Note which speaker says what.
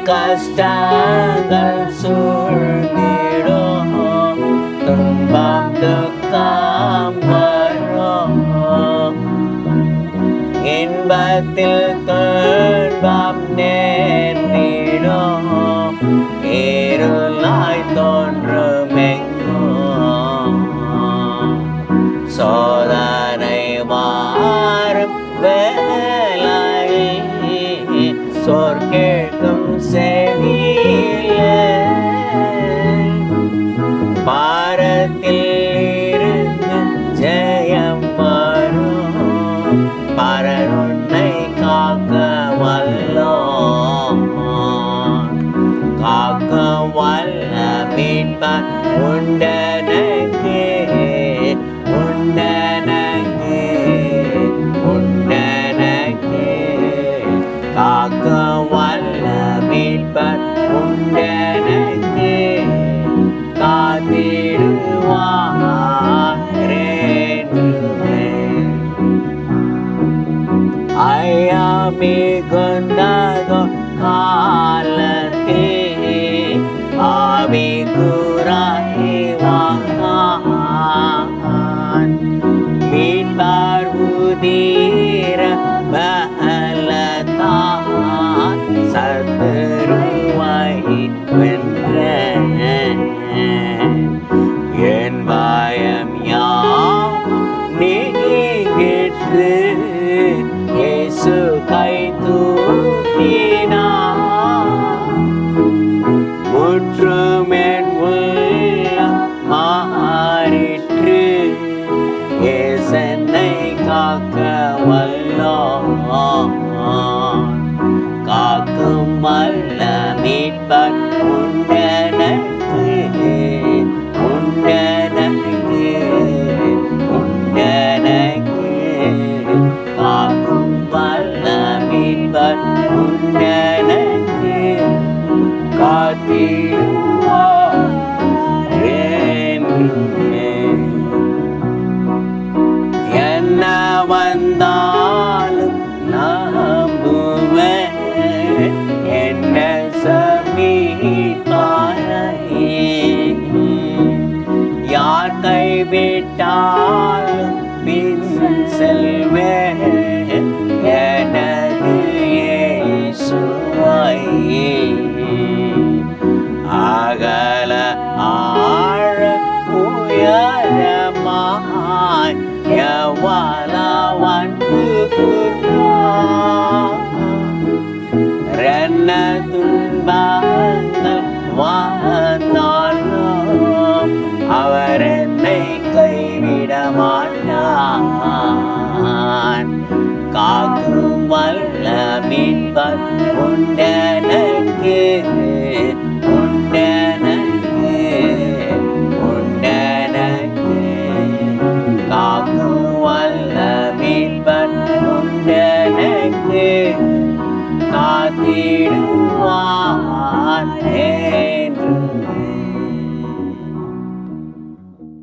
Speaker 1: kastangan surbiro tumbang dekamaro ngin batil terbam neniro irulai ton remengko so உண்டனக்கு உண்டனக்கு உண்டனக்கு. காக்க வல்ல மீட்பர் உண்டனக்கு காத்திடுவாரேன்றுமே ஐயாமி காலத்தே ஆவி என்று இயேசு கை தூக்கினார் முற்றும் என் உள்ளம் மாறிற்று இயேசனை காக்க வல்லோன் காக்கும் வல்ல மீட்பற்று மீட்பர் காத்திடுவார் என்ன வந்தாலும் நம்புவேன் என்ன சமீபாயே யார் கைவிட்டாலும் பின் செல்ல வாழ்ந்தாலும் அவர் என்னை கைவிட மாட்டான் காக்கும் வல்ல மீன்பன் உண்டனக்கு